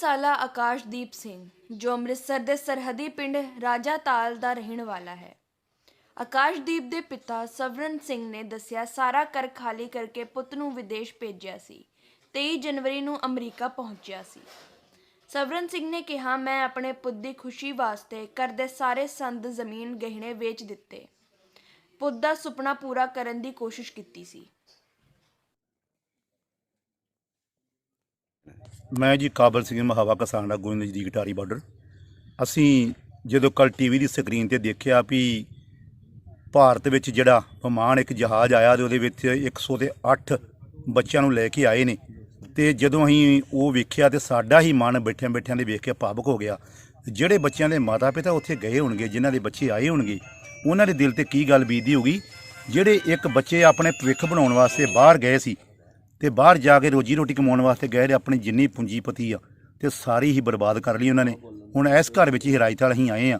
ਸਾਲਾ ਆਕਾਸ਼ਦੀਪ ਸਿੰਘ, ਜੋ ਅੰਮ੍ਰਿਤਸਰ ਦੇ ਸਰਹੱਦੀ ਪਿੰਡ ਰਾਜਾ ਤਾਲ ਦਾ ਰਹਿਣ ਵਾਲਾ ਹੈ। ਆਕਾਸ਼ਦੀਪ ਦੇ ਪਿਤਾ ਸਵਰਨ ਸਿੰਘ ਨੇ ਦੱਸਿਆ, ਸਾਰਾ ਕਰ ਖਾਲੀ ਕਰਕੇ ਪੁੱਤ ਨੂੰ ਵਿਦੇਸ਼ ਭੇਜਿਆ ਸੀ। 23 ਜਨਵਰੀ ਨੂੰ ਅਮਰੀਕਾ ਪਹੁੰਚਿਆ ਸੀ। ਸਵਰਨ ਸਿੰਘ ਨੇ ਕਿਹਾ, ਮੈਂ ਆਪਣੇ ਪੁੱਤ ਦੀ ਖੁਸ਼ੀ ਵਾਸਤੇ ਘਰ ਦੇ ਸਾਰੇ ਸੰਦ ਜ਼ਮੀਨ ਗਹਿਣੇ ਵੇਚ ਦਿੱਤੇ। ਪੁੱਤ ਦਾ ਸੁਪਨਾ ਪੂਰਾ ਕਰਨ ਦੀ ਕੋਸ਼ਿਸ਼ ਕੀਤੀ ਸੀ। ਮੈਂ ਜੀ ਕਾਬਲ ਸਿੰਘ ਮਹਾਵਾ ਕਿਸਾਨ ਦਾ ਆਗੂ ਨਜ਼ਦੀਕ ਟਾਰੀ ਬਾਰਡਰ ਅਸੀਂ ਜਦੋਂ ਕੱਲ ਟੀਵੀ ਦੀ ਸਕਰੀਨ ਤੇ ਦੇਖਿਆ ਵੀ ਭਾਰਤ ਵਿੱਚ ਜਿਹੜਾ ਵਿਮਾਨ ਇੱਕ ਜਹਾਜ਼ ਆਇਆ ਤੇ ਉਹਦੇ ਵਿੱਚ 108 ਬੱਚਿਆਂ ਨੂੰ ਲੈ ਕੇ ਆਏ ਨੇ। ਤੇ ਜਦੋਂ ਅਸੀਂ ਉਹ ਵੇਖਿਆ ਤੇ ਸਾਡਾ ਹੀ ਮਨ ਬੈਠਿਆਂ ਬੈਠਿਆਂ ਦੇ ਵੇਖ ਕੇ ਭਾਵੁਕ ਹੋ ਗਿਆ। ਜਿਹੜੇ ਬੱਚਿਆਂ ਦੇ ਮਾਤਾ ਪਿਤਾ ਉੱਥੇ ਗਏ ਹੋਣਗੇ, ਜਿਨ੍ਹਾਂ ਦੇ ਬੱਚੇ ਆਏ ਹੋਣਗੇ, ਉਹਨਾਂ ਦੇ ਦਿਲ ਤੇ ਕੀ ਗੱਲ ਬੀਤਦੀ ਹੋਗੀ ਜਿਹੜੇ ਇੱਕ ਬੱਚੇ ਆਪਣੇ ਭਵਿੱਖ ਬਣਾਉਣ ਵਾਸਤੇ ਬਾਹਰ ਗਏ ਸੀ ਤੇ ਬਾਹਰ ਜਾ ਕੇ ਰੋਜੀ ਰੋਟੀ ਕਮਾਉਣ ਵਾਸਤੇ ਗਏ ਨੇ ਆਪਣੀ ਜਿੰਨੀ ਪੂੰਜੀਪਤੀ ਆ, ਤੇ ਸਾਰੀ ਹੀ ਬਰਬਾਦ ਕਰ ਲਈ ਉਹਨਾਂ ਨੇ। ਹੁਣ ਇਸ ਘਰ ਵਿੱਚ ਹੀ ਰਾਜਤਾਲ ਅਸੀਂ ਆਏ ਆ।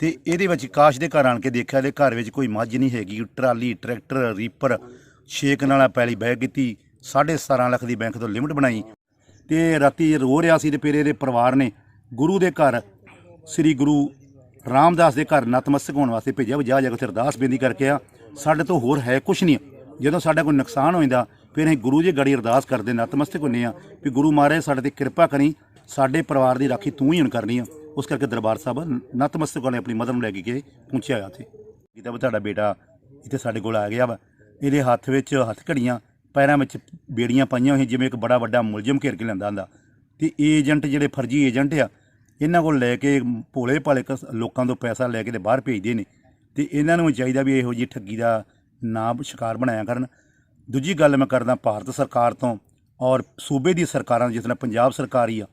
ਤੇ ਇਹਦੇ ਵਿੱਚ ਕਾਸ਼ ਦੇ ਘਰ ਆਣ ਕੇ ਦੇਖਿਆ ਤੇ ਘਰ ਵਿੱਚ ਕੋਈ ਮੱਝ ਨਹੀਂ ਹੈਗੀ। ਟਰਾਲੀ, ਟਰੈਕਟਰ, ਰੀਪਰ, ਛੇਕ ਨਾਲਾ ਪੈਲੀ ਬਹਿ ਕੀਤੀ 17.5 ਲੱਖ ਦੀ ਬੈਂਕ ਤੋਂ ਲਿਮਟ ਬਣਾਈ। ਤੇ ਰਾਤੀ ਰੋ ਰਿਹਾ ਸੀ ਤੇ ਫਿਰ ਇਹਦੇ ਪਰਿਵਾਰ ਨੇ ਗੁਰੂ ਦੇ ਘਰ, ਸ੍ਰੀ ਗੁਰੂ ਰਾਮਦਾਸ ਦੇ ਘਰ ਨਤਮਸਤਕ ਹੋਣ ਵਾਸਤੇ ਭੇਜਿਆ। ਵੀ ਜਾ ਕੇ ਅਰਦਾਸ ਬੇਨਤੀ ਕਰਕੇ ਆ। ਸਾਡੇ ਤੋਂ ਹੋਰ ਹੈ ਕੁਛ ਨਹੀਂ। ਜਦੋਂ ਸਾਡਾ ਕੋਈ ਨੁਕਸਾਨ ਹੋ ਜਾਂਦਾ ਫਿਰ ਅਸੀਂ ਗੁਰੂ ਜੀ ਗੜੀ ਅਰਦਾਸ ਕਰਦੇ ਨਤਮਸਤਕ ਹੁੰਨੇ ਆ ਵੀ ਗੁਰੂ ਮਹਾਰਾਜ ਸਾਡੇ ਤੇ ਕਿਰਪਾ ਕਰੀ, ਸਾਡੇ ਪਰਿਵਾਰ ਦੀ ਰਾਖੀ ਤੂੰ ਹੀ ਹੁਣ ਕਰਨੀ ਆ। ਉਸ ਕਰਕੇ ਦਰਬਾਰ ਸਾਹਿਬ ਨਤਮਸਤਕ ਵਾਲੇ ਆਪਣੀ ਮਦਦ ਨੂੰ ਲੈ ਕੇ ਗਏ, ਪਹੁੰਚਿਆ ਆ ਉੱਥੇ। ਕਿਤਾ ਵੀ ਤੁਹਾਡਾ ਬੇਟਾ ਇੱਥੇ ਸਾਡੇ ਕੋਲ ਆ ਗਿਆ ਵਾ, ਇਹਦੇ ਹੱਥ ਵਿੱਚ ਹੱਥ ਘੜੀਆਂ, ਪੈਰਾਂ ਵਿੱਚ ਬੇੜੀਆਂ ਪਾਈਆਂ ਹੋਈਆਂ, ਜਿਵੇਂ ਇੱਕ ਬੜਾ ਵੱਡਾ ਮੁਲਜ਼ਮ ਘੇਰ ਕੇ ਲੈਂਦਾ ਹੁੰਦਾ। ਤੇ ਏਜੰਟ ਜਿਹੜੇ ਫਰਜ਼ੀ ਏਜੰਟ ਆ, ਇਹਨਾਂ ਕੋਲ ਲੈ ਕੇ ਭੋਲੇ ਭਾਲੇ ਕਸ- ਲੋਕਾਂ ਤੋਂ ਪੈਸਾ ਲੈ ਕੇ ਤੇ ਬਾਹਰ ਭੇਜਦੇ ਨੇ। ਤੇ ਇਹਨਾਂ ਨੂੰ ਚਾਹੀਦਾ ਵੀ ਇਹੋ ਜਿਹੀ ਠੱਗੀ ਦਾ ਨਾ ਸ਼ਿਕਾਰ ਬਣਾਇਆ ਕਰਨ। ਦੂਜੀ ਗੱਲ ਮੈਂ ਕਰਦਾ ਭਾਰਤ ਸਰਕਾਰ ਤੋਂ ਔਰ ਸੂਬੇ ਦੀ ਸਰਕਾਰਾਂ ਜਿਸ ਤਰ੍ਹਾਂ ਪੰਜਾਬ ਸਰਕਾਰ ਹੀ ਆ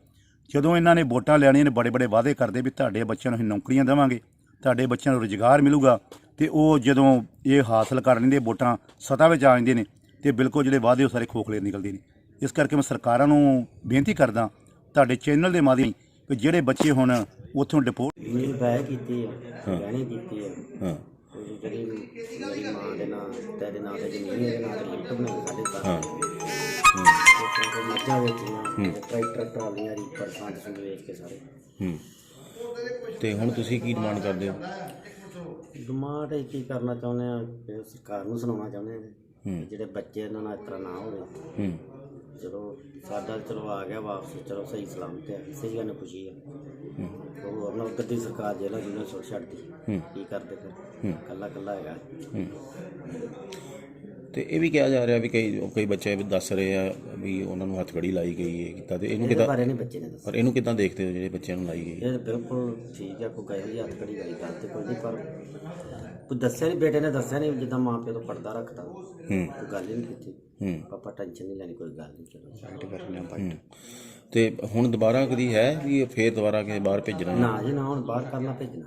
ਜਦੋਂ ਇਹਨਾਂ ਨੇ ਵੋਟਾਂ ਲੈਣੀਆਂ ਨੇ ਬੜੇ ਬੜੇ ਵਾਅਦੇ ਕਰਦੇ ਵੀ ਤੁਹਾਡੇ ਬੱਚਿਆਂ ਨੂੰ ਅਸੀਂ ਨੌਕਰੀਆਂ ਦੇਵਾਂਗੇ ਤੁਹਾਡੇ ਬੱਚਿਆਂ ਨੂੰ ਰੁਜ਼ਗਾਰ ਮਿਲੂਗਾ ਤੇ ਉਹ ਜਦੋਂ ਇਹ ਹਾਸਲ ਕਰ ਲੈਂਦੇ ਵੋਟਾਂ ਸਤਾ ਵਿੱਚ ਆ ਜਾਂਦੇ ਨੇ ਤੇ ਬਿਲਕੁਲ ਜਿਹੜੇ ਵਾਅਦੇ ਉਹ ਸਾਰੇ ਖੋਖਲੇ ਨਿਕਲਦੇ ਨੇ। ਇਸ ਕਰਕੇ ਮੈਂ ਸਰਕਾਰਾਂ ਨੂੰ ਬੇਨਤੀ ਕਰਦਾ ਤੁਹਾਡੇ ਚੈਨਲ ਦੇ ਮਾਧਿਅਮ ਵੀ ਜਿਹੜੇ ਬੱਚੇ ਹੁਣ ਉੱਥੋਂ ਡਿਪੋਰਟ ਬੈ ਕੀਤੀ ਹੈ। ਗਹਿਣੇ ਕੀਤੀ ਹੈ ਹਾਂ। ਉਹ ਜਿਹੜੀ ਮੇਰੀ ਮਾਂ ਦੇ ਨਾਂ ਤੇਰੇ ਨਾਂ ਤੇ ਜ਼ਮੀਨ ਇਹਦੇ ਨਾਂ ਤੇ ਲਿਫਟ ਬਣਾਈ ਸਾਡੇ ਘਰ ਹਾਂ। ਤੇ ਮੱਝਾਂ ਵੇਚੀਆਂ ਟਰੈਕਟਰ ਟਰਾਲੀਆਂ ਰੀਪਰ ਸੰਦ ਸੰਦ ਵੇਚ ਕੇ ਸਾਰੇ। ਹੂੰ। ਤੇ ਹੁਣ ਤੁਸੀਂ ਕੀ ਡਿਮਾਂਡ ਕਰਦੇ ਹੋ? ਡਿਮਾਂਡ ਇਹ ਕੀ ਕਰਨਾ ਚਾਹੁੰਦੇ ਆ? ਕਿ ਸਰਕਾਰ ਨੂੰ ਸੁਣਾਉਣਾ ਚਾਹੁੰਦੇ ਆ ਜਿਹੜੇ ਬੱਚੇ ਇਹਨਾਂ ਨਾਲ ਇਸ ਤਰ੍ਹਾਂ ਨਾ ਹੋਵੇ। ਹੂੰ। ਚਲੋ ਸਾਡਾ ਚਲੋ ਆ ਗਿਆ ਵਾਪਸ ਚਲੋ ਸਹੀ ਸਲਾਮਤ ਹੈ ਸਹੀ ਗੱਲ ਖੁਸ਼ੀ ਹੈ। ਉਹ ਉਹਨਾਂ ਉੱਧਰ ਦੀ ਸਰਕਾਰ ਜਿਹੜਾ ਜਿਹਨੇ ਛੋੜ ਛੱਡਦੀ ਹੂੰ। ਕੀ ਕਰਦੇ ਫਿਰ? ਕੱਲਾ ਕੱਲਾ ਹੈਗਾ। ਹੂੰ। ਤੇ ਇਹ ਵੀ ਕਿਹਾ ਜਾ ਰਿਹਾ ਵੀ ਕਈ ਕਈ ਬੱਚੇ ਵੀ ਦੱਸ ਰਹੇ ਆ ਵੀ ਉਹਨਾਂ ਨੂੰ ਹੱਥਕੜੀ ਲਾਈ ਗਈ ਹੈ ਕੀਤਾ ਤੇ ਇਹਨੂੰ ਕਿਦਾਂ ਬਾਰੇ ਨਹੀਂ ਬੱਚੇ ਨੇ ਦੱਸਿਆ। ਪਰ ਇਹਨੂੰ ਕਿਦਾਂ ਦੇਖਦੇ ਹੋ ਜਿਹੜੇ ਬੱਚਿਆਂ ਨੂੰ ਲਾਈ ਗਈ? ਇਹ ਬਿਲਕੁਲ ਠੀਕ ਹੈ ਕੋਈ ਕਹੇ ਜੀ ਹੱਥ ਕੜੀ ਵਾਲੀ ਗੱਲ ਤੇ ਕੋਈ ਨਹੀਂ ਪਰ ਕੋਈ ਦੱਸਿਆ ਨਹੀਂ ਬੇਟੇ ਨੇ ਦੱਸਿਆ ਨਹੀਂ ਜਿੱਦਾਂ ਮਾਂ ਪਿਓ ਤੋਂ ਪਰਦਾ ਰੱਖਦਾ। ਹੂੰ। ਕੋਈ ਗੱਲ ਹੀ ਨਹੀਂ ਕੀਤੀ। ਹੂੰ। ਪਾਪਾ ਟੈਨਸ਼ਨ ਨਹੀਂ ਲੈਣੀ ਕੋਈ ਗੱਲ ਨਹੀਂ ਚਲੋ ਸਾਈਡ ਕਰ ਲਿਆ ਹੂੰ। ਤੇ ਹੁਣ ਦੁਬਾਰਾ ਕਦੀ ਹੈ ਵੀ ਇਹ ਫੇਰ ਦੁਬਾਰਾ ਕਿਸੇ ਬਾਹਰ ਭੇਜਣਾ? ਹੈ? ਨਾ ਜੀ ਨਾ ਹੁਣ ਬਾਹਰ ਕਰਨਾ ਭੇਜਣਾ।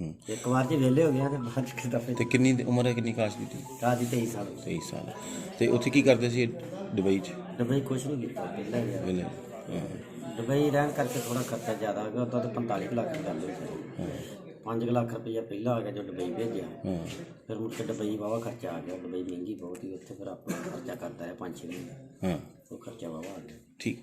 ਹੂੰ ਇੱਕ ਵਾਰ ਜੀ ਵਿਹਲੇ ਹੋ ਗਿਆ ਤੇ ਬਾਅਦ ਚ ਕਿਦਾਂ ਤੇ ਕਿੰਨੀ ਉਮਰ ਹੈ ਕਿੰਨੀ ਕਾਸ਼ ਦੀ ਤੀ ਰਾਜੀ 23 ਸਾਲ। 23 ਸਾਲ। ਤੇ ਉੱਥੇ ਕੀ ਕਰਦੇ ਸੀ ਦੁਬਈ 'ਚ? ਦੁਬਈ ਕੁਛ ਨਹੀਂ ਕੀਤਾ ਵੇਲੇ ਹਾਂ ਦੁਬਈ ਰਹਿਣ ਕਰਕੇ ਥੋੜਾ ਖਰਚਾ ਜ਼ਿਆਦਾ ਆ ਗਿਆ ਉਦੋਂ ਤਾਂ 45 ਲੱਖ ਦੀ ਗੱਲ ਹੋਈ ਸੀ 5 ਲੱਖ ਰੁਪਈਆ ਪਹਿਲਾਂ ਆ ਗਿਆ ਜੋ ਦੁਬਈ ਭੇਜਿਆ। ਹਾਂ। ਫਿਰ ਮੁੜ ਕੇ ਦੁਬਈ ਵਾਵਾ ਖਰਚਾ ਆ ਗਿਆ ਦੁਬਈ ਮਹਿੰਗੀ ਬਹੁਤ ਹੀ ਉੱਥੇ ਫਿਰ ਆਪਣਾ ਖਰਚਾ ਕਰਦਾ ਹੈ 5-6 ਮਹੀਨੇ। ਹਾਂ। ਉਹ ਆ ਗਿਆ। ਠੀਕ।